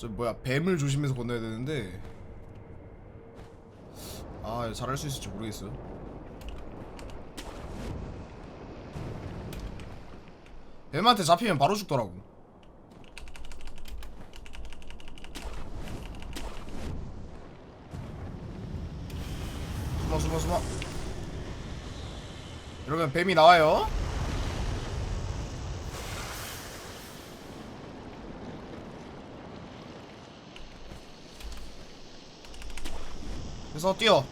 저 뭐야 뱀을 조심해서 건너야 되는데. 아 잘할 수 있을지 모르겠어요 뱀한테 잡히면 바로 죽더라고. 숨어 숨어 숨어. 이러면 뱀이 나와요 그래서 뛰어.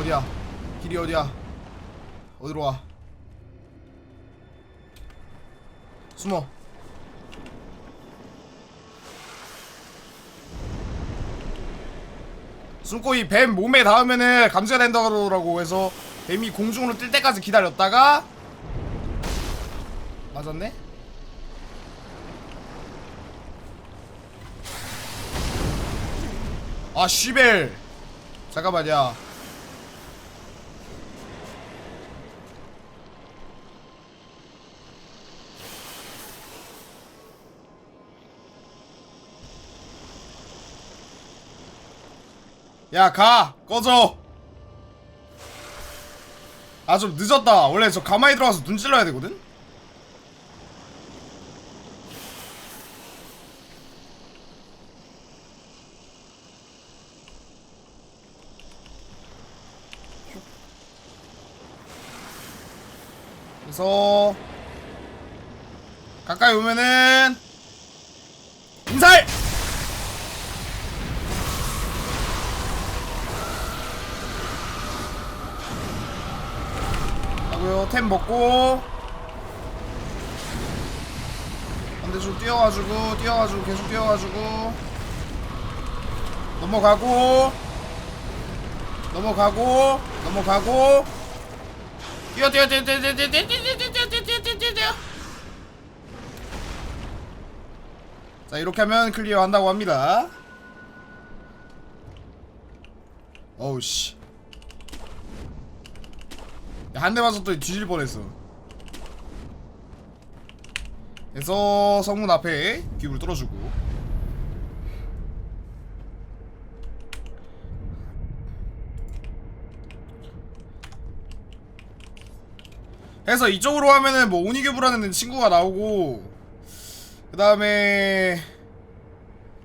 어디야? 길이 어디야? 어디로 와? 숨어. 숨고 이 뱀 몸에 닿으면은 감지가 된다고 해서 뱀이 공중으로 뜰 때까지 기다렸다가 맞았네? 아 쉬벨 잠깐만 야 야, 가! 꺼져! 아, 좀 늦었다. 원래 저 가만히 들어가서 눈 찔러야 되거든? 그래서 가까이 오면은 인살! 하고요 템 먹고 반대쪽 뛰어가지고 뛰어가지고 계속 뛰어가지고 넘어가고 넘어가고 넘어가고 뛰어 뛰어 뛰어 뛰어 뛰어 뛰어 뛰어 뛰어 뛰어 뛰어 뛰어 뛰어 자 이렇게 하면 클리어 한다고 합니다. 어우 씨. 한 대 맞았더니 뒤질 뻔했어. 그래서 성문 앞에 귀를 뚫어주고 해서 이쪽으로 하면은 뭐 오니규브라는 친구가 나오고 그 다음에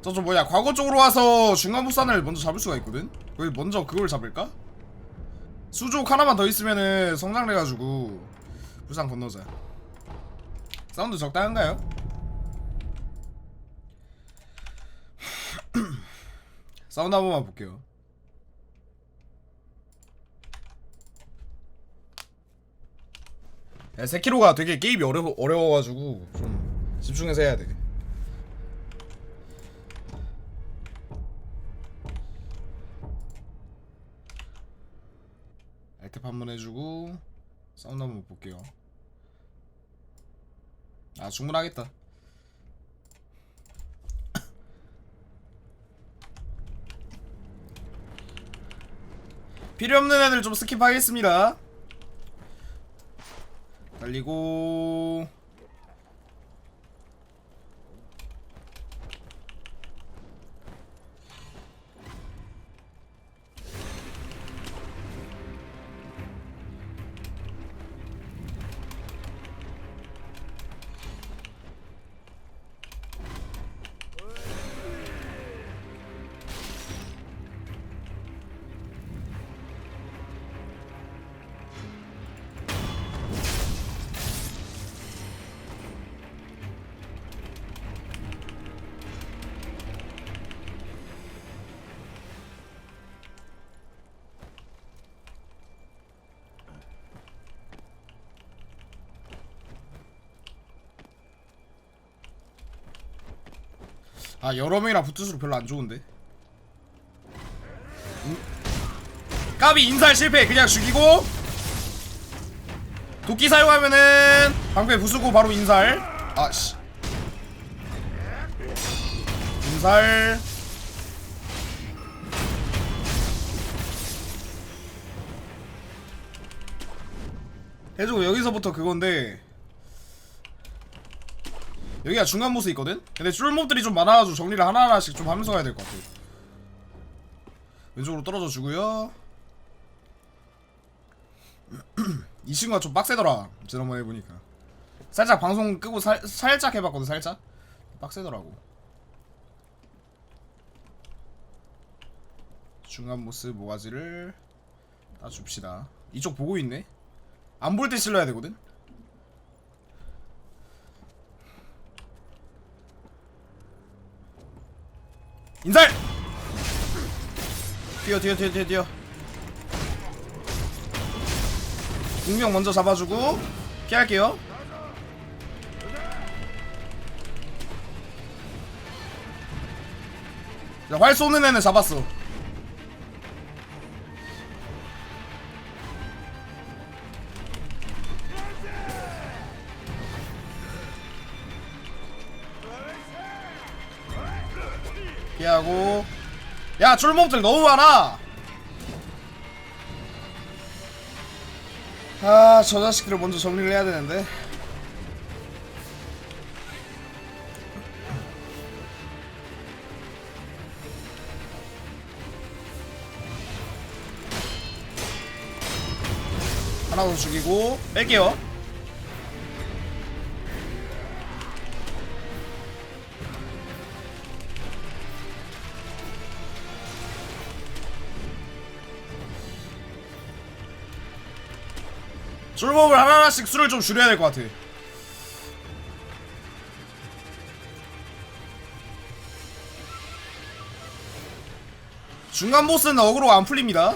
저쪽 뭐야 과거 쪽으로 와서 중간 보스안을 먼저 잡을 수가 있거든. 거기 먼저 그걸 잡을까? 수족 하나만 더 있으면은 성장돼가지고 부산 건너자 사운드 적당한가요? 사운드 한 번만 볼게요 세키로가 되게 게임이 어려, 어려워가지고 좀 집중해서 해야 돼. 알탭 한번 해주고 사운드 한번 볼게요. 아 충분하겠다. 필요 없는 애들 좀 스킵하겠습니다 달리고 아 여러 명이랑 붙을수록 별로 안 좋은데? 음. 까비 인살 실패 그냥 죽이고. 도끼 사용하면은 방패 부수고 바로 인살 아씨. 인살 해주고 여기서부터 그건데 여기가 중간 보스 있거든? 근데 쫄몹들이 좀 많아가지고 정리를 하나하나씩 좀 하면서 가야 될 것 같아 왼쪽으로 떨어져 주고요. 이 친구가 좀 빡세더라. 지난번에 해보니까. 살짝 방송 끄고 살, 살짝 해봤거든 살짝. 빡세더라고. 중간 보스 모가지를 따줍시다. 이쪽 보고 있네? 안 볼 때 실러야 되거든 인살 뛰어 뛰어 뛰어 뛰어 뛰어. 공명 먼저 잡아주고 피할게요. 자, 활 쏘는 애는 잡았어 야 줄몸들 너무 많아. 아저 자식들을 먼저 정리를 해야 되는데. 하나 더 죽이고 뺄게요 줄몸을 하나하나씩 수를 좀 줄여야 될 것 같아. 중간 보스는 어그로가 안 풀립니다.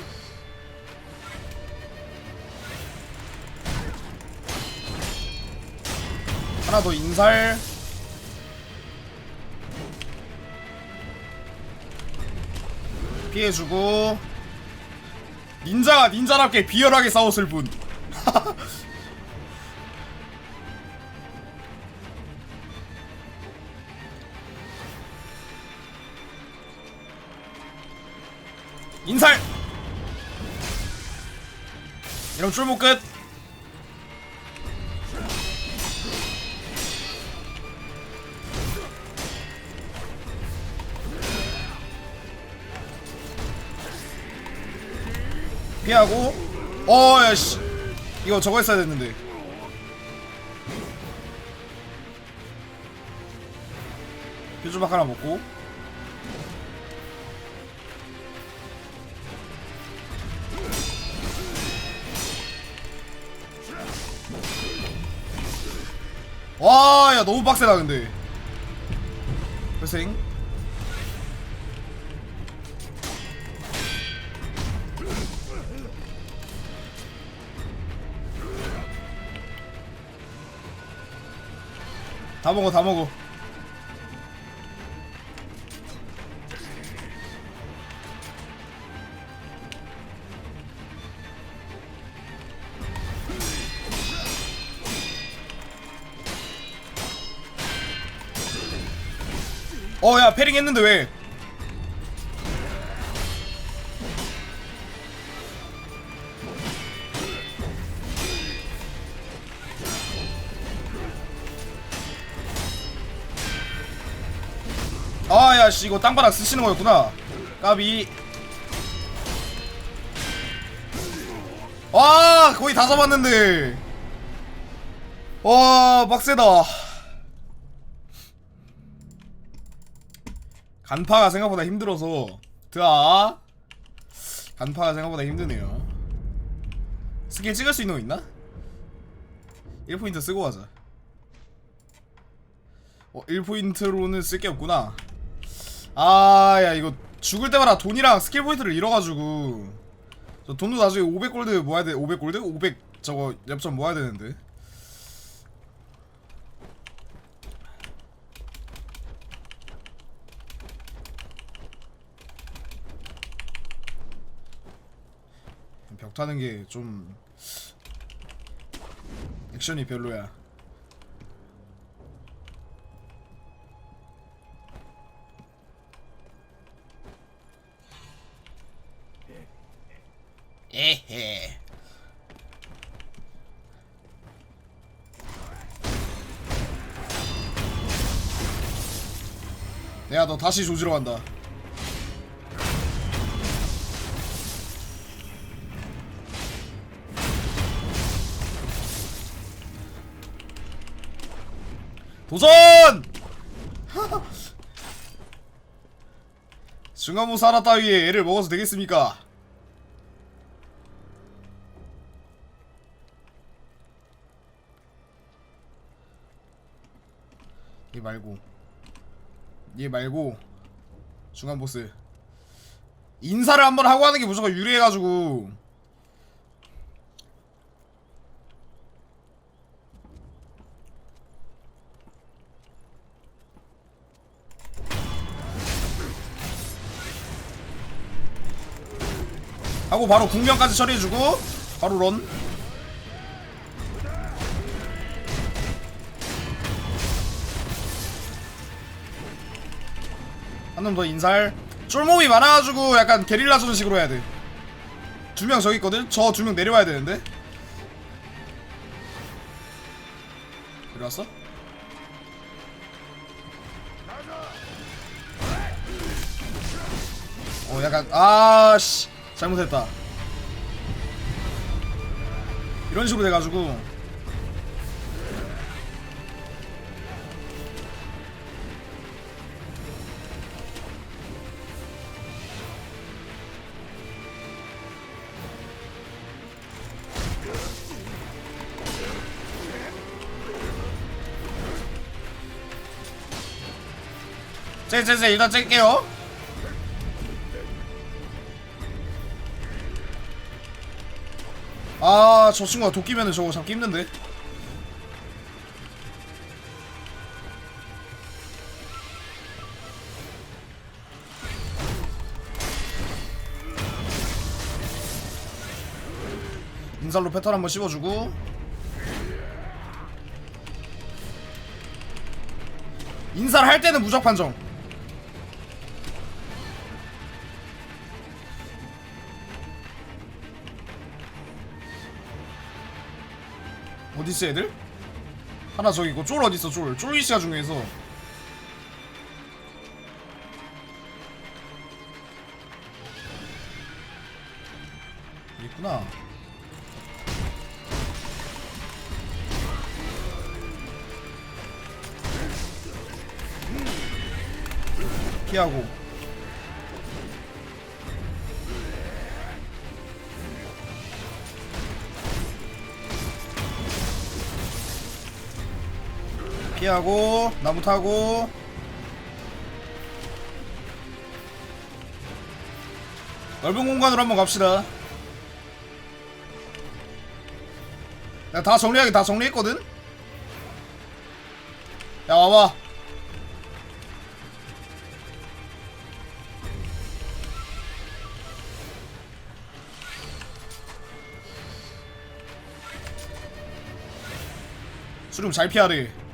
하나 더 인살. 피해주고. 닌자가 닌자답게 비열하게 싸웠을 뿐 인살 이러면 쫄목 끝! 피하고 어야씨 이거 저거 했어야 됐는데. 표주박 하나 먹고. 와야 너무 빡세다 근데. 회생 다 먹어 다 먹어. 어야 패링 했는데 왜 아야 씨 이거 땅바닥 쓰시는 거였구나. 까비. 와 거의 다 잡았는데. 와 빡세다. 간파가 생각보다 힘들어서. 드아. 간파가 생각보다 힘드네요. 스킬 찍을 수 있는 거 있나? 1포인트 쓰고 가자. 어 1포인트로는 쓸 게 없구나 아 야 이거 죽을 때마다 돈이랑 스킬 포인트를 잃어가지고. 저 돈도 나중에 500골드 모아야 돼 500골드? 500 저거 엽점 모아야 되는데. 벽 타는 게 좀 액션이 별로야 헤헤 내가 너 다시 조지러 간다 도전! 중간모 사라 따위에 애를 먹어서 되겠습니까? 얘 말고. 얘 말고 중간 보스. 인사를 한번 하고 하는 게 무조건 유리해가지고. 하고 바로 궁명까지 처리해주고 바로 런 놈 더 인살 쫄몸이 많아가지고 약간 게릴라 전 식으로 해야 돼두 명 저기 있거든? 저 두 명 내려와야 되는데. 내려왔어? 어 약간 아씨. 잘못했다. 이런 식으로 돼가지고 쟤쟤쟤 일단 짤게요 아, 저 친구가 도끼면은 저거 잡기 힘든데. 인살로 패턴 한번 씹어주고. 인사를 할 때는 무적 판정. 어딨어 애들? 하나 저기 있고 쫄 어딨어 쫄. 쫄리시가 중요해서. 있구나. 피하고 피하고 나무 타고. 넓은 공간으로 한번 갑시다. 야, 다 정리하기 다 정리했거든? 야 와봐. 수름 잘 피하래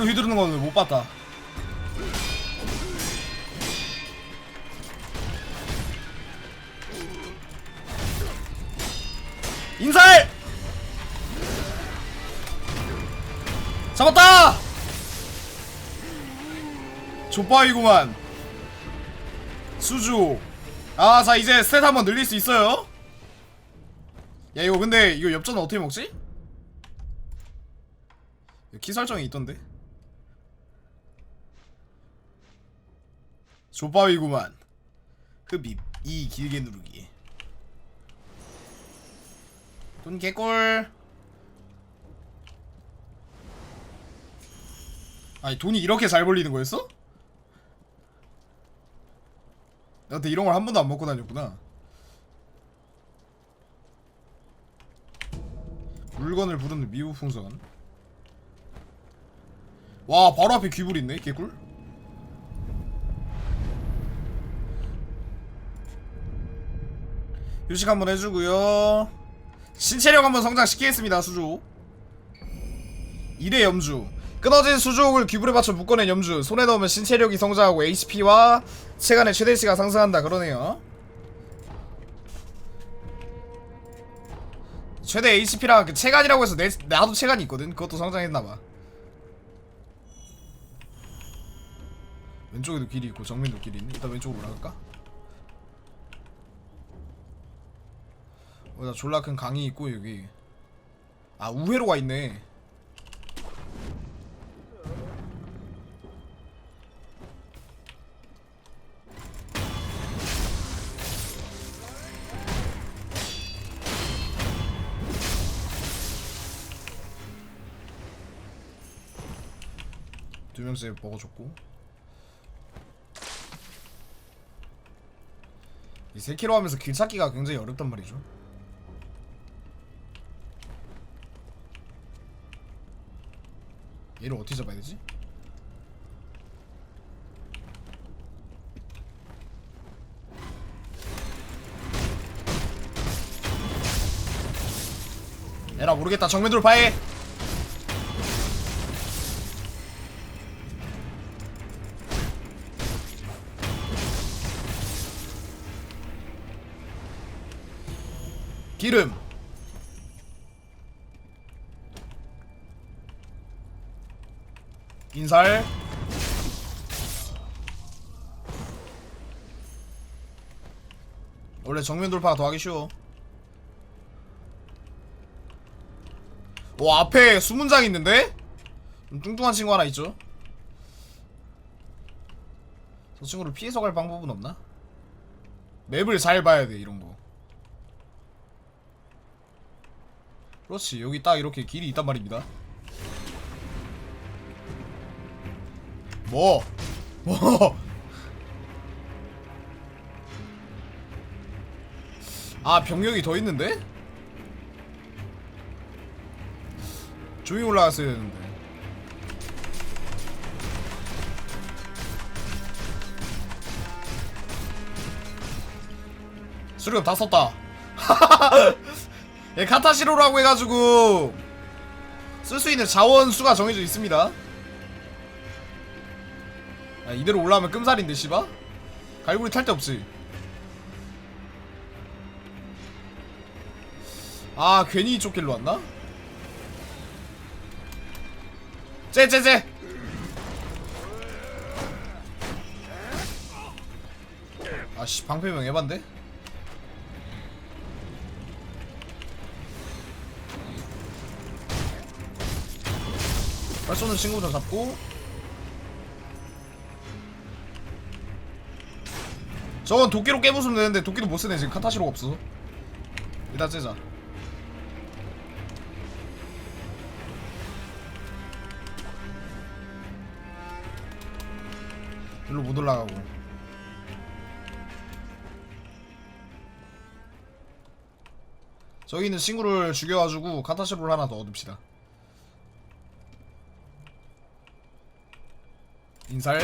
아, 아래로 휘두르는 거는 못 봤다. 인살! 잡았다! 족바이구만. 수주. 아, 자, 이제 스탯 한번 늘릴 수 있어요. 야, 이거 근데, 이거 엽전은 어떻게 먹지? 키 설정이 있던데. 족바위구만. 흡입. 이 길게 누르기. 돈 개꿀. 아니 돈이 이렇게 잘 벌리는 거였어? 나한테 이런 걸 한 번도 안 먹고 다녔구나. 물건을 부르는 미부 풍선. 와 바로 앞에 귀불 있네 개꿀. 휴식 한번 해주고요. 신체력 한번 성장시키겠습니다 수조 일의 염주. 끊어진 수족을 귀불에 맞춰 묶어낸 염주. 손에 넣으면 신체력이 성장하고 HP와 체간의 최대치가 상승한다. 그러네요. 최대 HP랑 그 체간이라고 해서 내, 나도 체간이 있거든. 그것도 성장했나봐. 왼쪽에도 길이 있고 정면도 길이 있네. 일단 왼쪽으로 올라갈까? 어, 나 졸라 큰 강이 있고 여기. 아 우회로가 있네. 두 명째 먹어줬고. 이 3km 하면서 길 찾기가 굉장히 어렵단 말이죠 얘를 어떻게 잡아야 되지? 에라 모르겠다. 정면 돌파해. 기름 인살. 원래 정면 돌파가 더 하기 쉬워. 오 앞에 수문장 있는데? 좀 뚱뚱한 친구 하나 있죠? 저 친구를 피해서 갈 방법은 없나? 맵을 잘 봐야 돼 이런거. 그렇지 여기 딱 이렇게 길이 있단 말입니다 뭐? 뭐? 아 병력이 더 있는데? 조용히 올라갔어야 되는데 수리금 다 썼다 예, 카타시로라고 해가지고 쓸 수 있는 자원 수가 정해져 있습니다 야, 이대로 올라오면 끔살인데 씨바? 갈고리 탈 데 없지 아 괜히 이쪽 길로 왔나? 쟤쟤쟤 아씨 방패명 에반데? 빨 쏘는 친구부터 잡고 저건 도끼로 깨부수면 되는데 도끼도 못 쓰네 지금. 카타시로가 없어 일단 째자. 일로 못 올라가고. 저기 있는 친구를 죽여가지고 카타시로를 하나 더 얻읍시다. 인살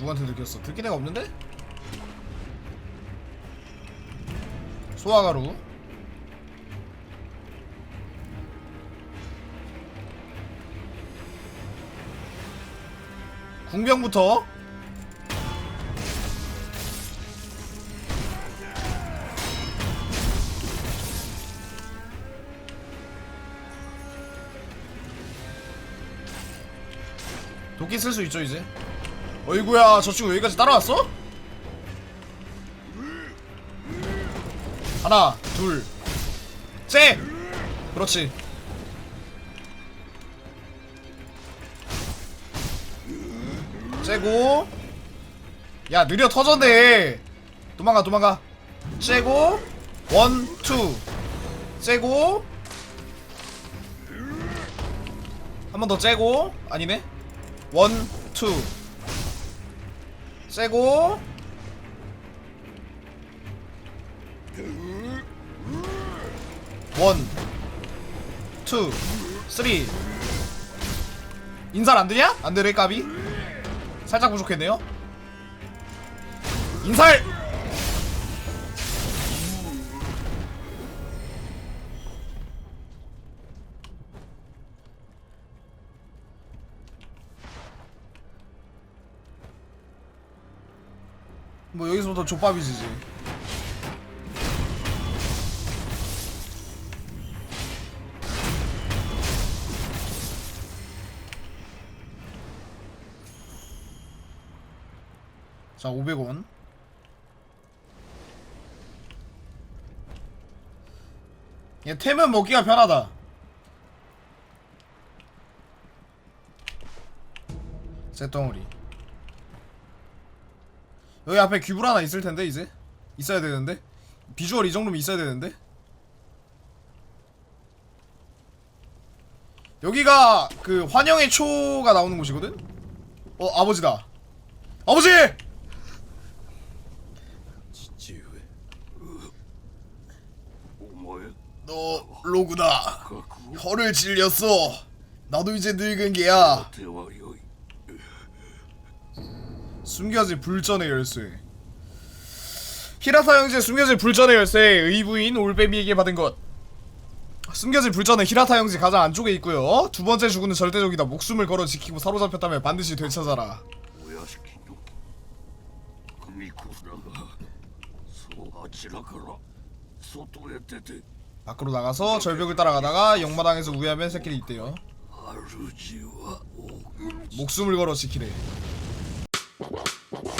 누구한테 들켰어? 들킨 애가 없는데? 소화가루 궁병부터 도끼 쓸 수 있죠 이제 어이구야 저 친구 여기까지 따라왔어? 하나 둘째 그렇지. 째고. 야 느려 터졌네. 도망가 도망가. 째고. 원투. 째고. 한 번 더 째고. 아니네. 원, 투. 세고. 원, 투, 쓰리. 인살 안 되냐? 안 되네, 까비. 살짝 부족했네요. 인살! 뭐 여기서부터 족밥이지 이제. 자 500원. 얘 템은 먹기가 편하다. 쇳덩어리 여기 앞에 귀불 하나 있을 텐데 이제? 있어야 되는데? 비주얼 이 정도면 있어야 되는데? 여기가 그 환영의 초가 나오는 곳이거든? 어 아버지다. 아버지! 너 로그다. 혀를 질렸어. 나도 이제 늙은 게야. 숨겨진 불전의 열쇠. 히라사 형제 숨겨진 불전의 열쇠 의부인 올빼미에게 받은 것. 숨겨진 불전은 히라타 형제 가장 안쪽에 있고요. 두 번째 주군은 절대적이다. 목숨을 걸어 지키고 사로잡혔다면 반드시 되찾아라. 밖으로 나가서 절벽을 따라가다가 역마당에서 우회하면 새끼를 있대요. 목숨을 걸어 지키래. 何?